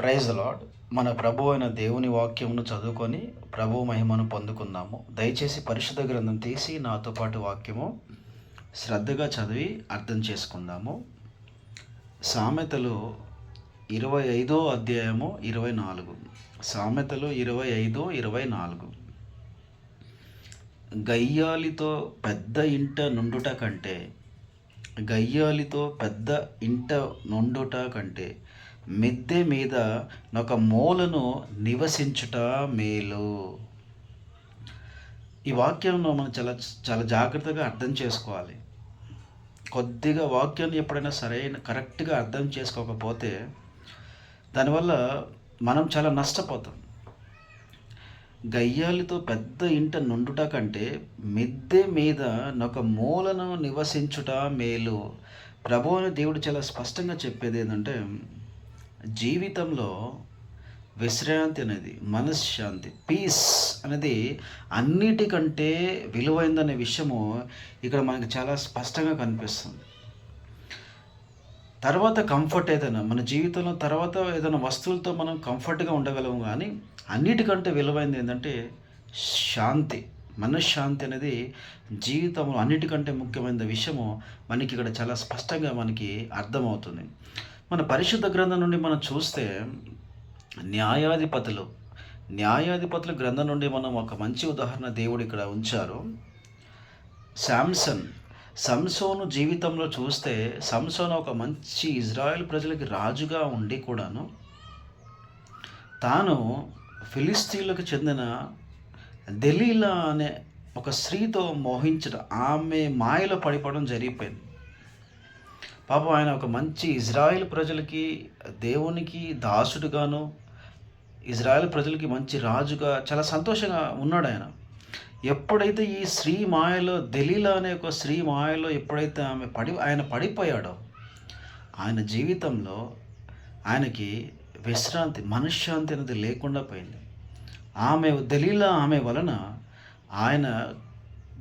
Praise lord మన ప్రభు అయిన దేవుని వాక్యమును చదువుకొని ప్రభు మహిమను పొందుకుందాము. దయచేసి పరిశుద్ధ గ్రంథం తీసి నాతో పాటు వాక్యము శ్రద్ధగా చదివి అర్థం చేసుకుందాము. సామెతలు ఇరవై ఐదో అధ్యాయము ఇరవై నాలుగు. సామెతలు ఇరవై ఐదో ఇరవై నాలుగు. గయ్యాలితో పెద్ద ఇంట నుండుట కంటే గయ్యాలితో పెద్ద ఇంట నుండుట కంటే మిద్దె మీద ఒక మూలను నివసించుట మేలు. ఈ వాక్యంలో మనం చాలా చాలా జాగ్రత్తగా అర్థం చేసుకోవాలి. కొద్దిగా వాక్యాన్ని ఎప్పుడైనా సరైన కరెక్ట్గా అర్థం చేసుకోకపోతే దానివల్ల మనం చాలా నష్టపోతాం. గయ్యాలితో పెద్ద ఇంట నుండుట కంటే మిద్దె మీద ఒక మూలను నివసించుట మేలు. ప్రభు అని దేవుడు చాలా స్పష్టంగా చెప్పేది ఏంటంటే జీవితంలో విశ్రాంతి అనేది మనశ్శాంతి పీస్ అనేది అన్నిటికంటే విలువైందనే విషయము ఇక్కడ మనకి చాలా స్పష్టంగా కనిపిస్తుంది. తర్వాత కంఫర్ట్ ఏదైనా మన జీవితంలో తర్వాత ఏదైనా వస్తువులతో మనం కంఫర్ట్గా ఉండగలము కానీ అన్నిటికంటే విలువైంది ఏంటంటే శాంతి. మనశ్శాంతి అనేది జీవితంలో అన్నిటికంటే ముఖ్యమైన విషయము మనకి ఇక్కడ చాలా స్పష్టంగా మనకి అర్థమవుతుంది. మన పరిశుద్ధ గ్రంథం నుండి మనం చూస్తే న్యాయాధిపతులు న్యాయాధిపతుల గ్రంథం నుండి మనం ఒక మంచి ఉదాహరణ దేవుడు ఇక్కడ ఉంచారు. శాంసన్ సంసోను జీవితంలో చూస్తే సంసోన్ ఒక మంచి ఇజ్రాయెల్ ప్రజలకి రాజుగా ఉండి కూడాను తాను ఫిలిస్తీన్లకు చెందిన దెలీలా అనే ఒక స్త్రీతో మోహించడం ఆమె మాయలో పడిపోవడం జరిగిపోయింది. పాపం ఆయన ఒక మంచి ఇజ్రాయెల్ ప్రజలకి దేవునికి దాసుడుగాను ఇజ్రాయెల్ ప్రజలకి మంచి రాజుగా చాలా సంతోషంగా ఉన్నాడు ఆయన. ఎప్పుడైతే ఈ స్త్రీ మాయలో దలీలా అనే ఒక స్త్రీ మాయలో ఎప్పుడైతే ఆమె పడి ఆయన పడిపోయాడో ఆయన జీవితంలో ఆయనకి విశ్రాంతి మనశ్శాంతి అనేది లేకుండా పోయింది. ఆమె దలీలా ఆమె వలన ఆయన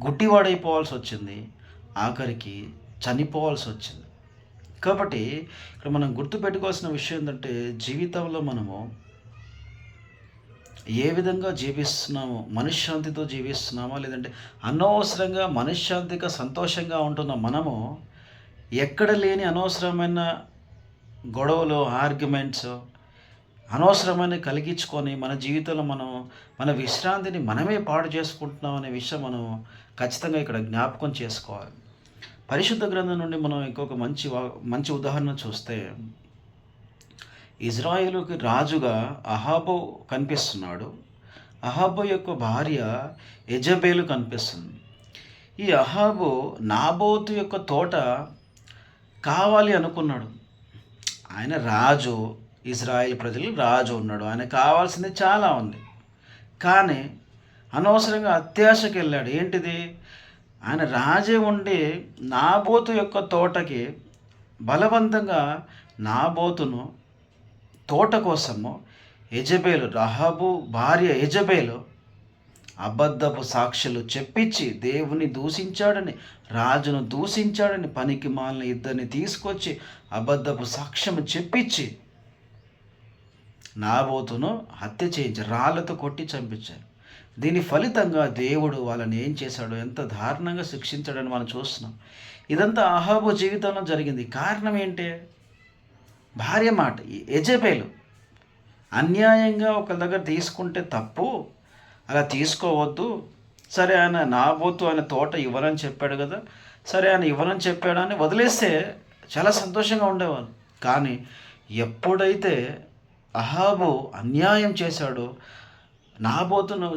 గుడ్డివాడైపోవాల్సి వచ్చింది ఆఖరికి చనిపోవాల్సి వచ్చింది. కాబట్టి ఇక్కడ మనం గుర్తుపెట్టుకోవాల్సిన విషయం ఏంటంటే జీవితంలో మనము ఏ విధంగా జీవిస్తున్నామో? మనశ్శాంతితో జీవిస్తున్నామా? లేదంటే అనవసరంగా మనశ్శాంతిగా సంతోషంగా ఉంటున్న మనము ఎక్కడ లేని అనవసరమైన గొడవలు ఆర్గ్యుమెంట్స్ అనవసరమైన కలిగించుకొని మన జీవితంలో మనం మన విశ్రాంతిని మనమే పాడు చేసుకుంటున్నాం అనే విషయం మనం ఖచ్చితంగా ఇక్కడ జ్ఞాపకం చేసుకోవాలి. పరిశుద్ధ గ్రంథం నుండి మనం ఇంకొక మంచి మంచి ఉదాహరణ చూస్తే ఇజ్రాయేలుకి రాజుగా అహాబు కనిపిస్తున్నాడు. అహాబో యొక్క భార్య ఎజబేలు కనిపిస్తుంది. ఈ అహాబు నాబోతు యొక్క తోట కావాలి అనుకున్నాడు. ఆయన రాజు ఇజ్రాయిల్ ప్రజలు రాజు ఉన్నాడు. ఆయన కావాల్సింది చాలా ఉంది. కానీ అనవసరంగా అత్యాశకి వెళ్ళాడు ఏంటిది? ఆయన రాజే ఉండి నాబోతు యొక్క తోటకి బలవంతంగా నాబోతును తోట కోసము యజబేలు రహబు భార్య యజబేలు అబద్ధపు సాక్షులు చెప్పించి దేవుని దూషించాడని రాజును దూషించాడని పనికి మాలిన ఇద్దరిని తీసుకొచ్చి అబద్ధపు సాక్ష్యం చెప్పించి నాబోతును హత్య చేయించి రాళ్ళతో కొట్టి చంపించారు. దీని ఫలితంగా దేవుడు వాళ్ళని ఏం చేశాడో ఎంత దారుణంగా శిక్షించాడని మనం చూస్తున్నాం. ఇదంతా అహాబు జీవితంలో జరిగింది. కారణం ఏంటి? భార్య మాట. ఎజబేలు అన్యాయంగా ఒకరి దగ్గర తీసుకుంటే తప్పు అలా తీసుకోవద్దు. సరే ఆయన నా నాబోతు ఆయన తోట ఇవ్వనని చెప్పాడు కదా. సరే ఆయన ఇవ్వనని చెప్పాడు అని వదిలేస్తే చాలా సంతోషంగా ఉండేవాళ్ళు. కానీ ఎప్పుడైతే అహాబు అన్యాయం చేశాడో నాబోతును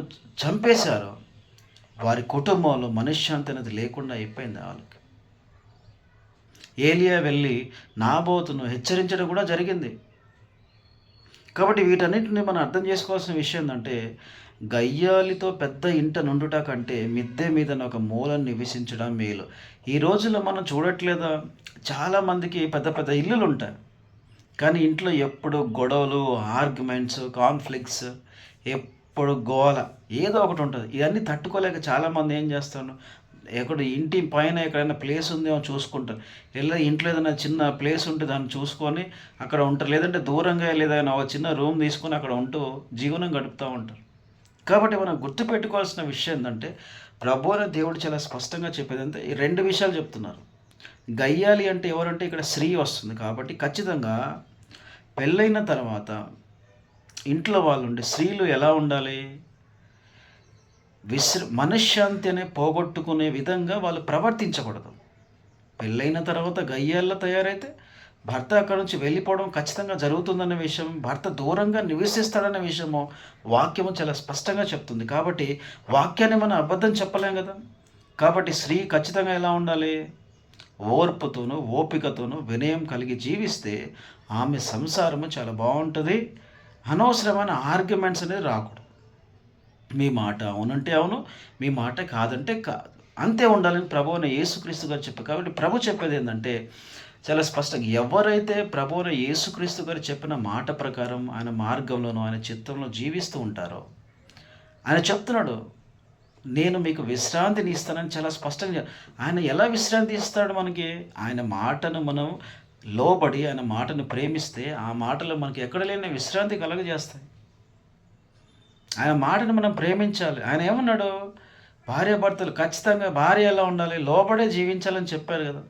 చంపేశారో వారి కుటుంబంలో మనశ్శాంతి అనేది లేకుండా అయిపోయింది వాళ్ళకి. ఏలియా వెళ్ళి నాబోతును హెచ్చరించడం కూడా జరిగింది. కాబట్టి వీటన్నిటిని మనం అర్థం చేసుకోవాల్సిన విషయం ఏంటంటే గయ్యాలితో పెద్ద ఇంట నుండుట కంటే మిద్దె మీద ఒక మూలను నివసించడం మేలు. ఈ రోజుల్లో మనం చూడట్లేదా? చాలామందికి పెద్ద పెద్ద ఇల్లులు ఉంటాయి. కానీ ఇంట్లో ఎప్పుడు గొడవలు ఆర్గ్యుమెంట్స్ కాన్ఫ్లిక్ట్స్ ఎప్పుడు గోల ఏదో ఒకటి ఉంటుంది. ఇవన్నీ తట్టుకోలేక చాలామంది ఏం చేస్తాను ఎక్కడ ఇంటి పైన ఎక్కడైనా ప్లేస్ ఉందేమో చూసుకుంటారు. లేదా ఇంట్లో ఏదైనా చిన్న ప్లేస్ ఉంటే దాన్ని చూసుకొని అక్కడ ఉంటారు. లేదంటే దూరంగా లేదైనా ఒక చిన్న రూమ్ తీసుకొని అక్కడ ఉంటూ జీవనం గడుపుతూ ఉంటారు. కాబట్టి మనం గుర్తుపెట్టుకోవాల్సిన విషయం ఏంటంటే ప్రభు అనే దేవుడు చాలా స్పష్టంగా చెప్పేది అంటే ఈ రెండు విషయాలు చెప్తున్నారు. గయ్యాలి అంటే ఎవరంటే ఇక్కడ స్త్రీ వస్తుంది. కాబట్టి ఖచ్చితంగా పెళ్ళైన తర్వాత ఇంట్లో వాళ్ళు ఉండే స్త్రీలు ఎలా ఉండాలి? విశ్ర మనశ్శాంతి అనే పోగొట్టుకునే విధంగా వాళ్ళు ప్రవర్తించకూడదు. పెళ్ళైన తర్వాత గయ్యాల్లో తయారైతే భర్త అక్కడ నుంచి వెళ్ళిపోవడం ఖచ్చితంగా జరుగుతుందన్న విషయం భర్త దూరంగా నివసిస్తాడన్న విషయము వాక్యము చాలా స్పష్టంగా చెప్తుంది. కాబట్టి వాక్యాన్ని మనం అబద్ధం చెప్పలేం కదా? కాబట్టి స్త్రీ ఖచ్చితంగా ఎలా ఉండాలి? ఓర్పుతోనూ ఓపికతోనూ వినయం కలిగి జీవిస్తే ఆమె సంసారము చాలా బాగుంటుంది. అనవసరమైన ఆర్గ్యుమెంట్స్ అనేది రాకూడదు. మీ మాట అవునంటే అవును మీ మాట కాదంటే కాదు అంతే ఉండాలని ప్రభు యేసుక్రీస్తు గారు చెప్పారు. కాబట్టి ప్రభు చెప్పేది ఏంటంటే చాలా స్పష్టంగా ఎవరైతే ప్రభువున యేసుక్రీస్తు గారు చెప్పిన మాట ప్రకారం ఆయన మార్గంలోనూ ఆయన చిత్తంలో జీవిస్తూ ఉంటారో ఆయన చెప్తున్నాడు నేను మీకు విశ్రాంతిని ఇస్తానని చాలా స్పష్టంగా ఆయన ఎలా విశ్రాంతి ఇస్తాడు మనకి? ఆయన మాటను మనం లోబడి ఆయన మాటను ప్రేమిస్తే ఆ మాటలు మనకి ఎక్కడ లేని విశ్రాంతి కలగజేస్తాయి. ఆయన మాటను మనం ప్రేమించాలి. ఆయన ఏమన్నాడు? భార్యాభర్తలు ఖచ్చితంగా భార్య ఎలా ఉండాలి? లోబడే జీవించాలని చెప్పారు కదా.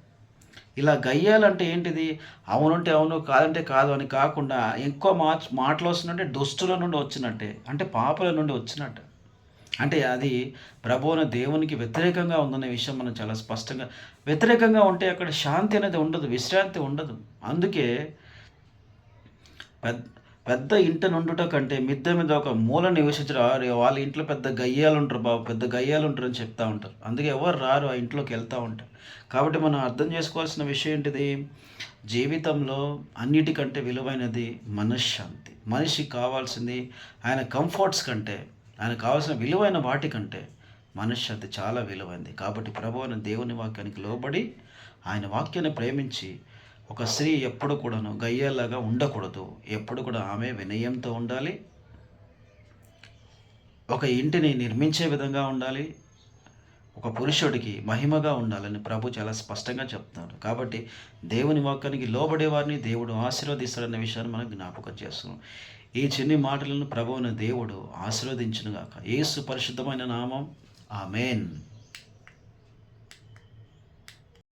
ఇలా గయ్యాలంటే ఏంటిది? అవునుంటే అవును కాదంటే కాదు అని కాకుండా ఎక్కువ మా మాటలు వస్తున్నట్టే దుష్టుల నుండి వచ్చినట్టే అంటే పాపల నుండి వచ్చినట్టు. అంటే అది ప్రభువున దేవునికి వ్యతిరేకంగా ఉందనే విషయం మనం చాలా స్పష్టంగా వ్యతిరేకంగా ఉంటే అక్కడ శాంతి అనేది ఉండదు విశ్రాంతి ఉండదు. అందుకే పెద్ద పెద్ద ఇంట నుండుట కంటే మిద్దె మీద ఒక మూల నివసించరు. వాళ్ళ ఇంట్లో పెద్ద గయ్యాలు ఉంటారు బాబు పెద్ద గయ్యాలు ఉంటారు అని చెప్తా ఉంటారు. అందుకే ఎవరు రారు ఆ ఇంట్లోకి వెళ్తూ ఉంటారు. కాబట్టి మనం అర్థం చేసుకోవాల్సిన విషయం ఏంటిది? జీవితంలో అన్నిటికంటే విలువైనది మనశ్శాంతి. మనిషికి కావాల్సింది ఆయన కంఫర్ట్స్ కంటే ఆయన కావాల్సిన విలువైన వాటి కంటే మనశ్శాంతి చాలా విలువైంది. కాబట్టి ప్రభు అని దేవుని వాక్యానికి లోబడి ఆయన వాక్యాన్ని ప్రేమించి ఒక స్త్రీ ఎప్పుడు కూడాను గయ్యేలాగా ఉండకూడదు. ఎప్పుడు కూడా ఆమె వినయంతో ఉండాలి. ఒక ఇంటిని నిర్మించే విధంగా ఉండాలి. ఒక పురుషుడికి మహిమగా ఉండాలని ప్రభు చాలా స్పష్టంగా చెప్తున్నారు కాబట్టి దేవుని వాక్యానికి లోబడే వారిని దేవుడు ఆశీర్వదిస్తాడన్న విషయాన్ని మనం జ్ఞాపకం చేస్తున్నాం. ఈ చిన్ని మాటలను ప్రభువుని దేవుడు ఆశీర్వదించినగాక. ఏసు పరిశుద్ధమైన నామం. ఆమెన్.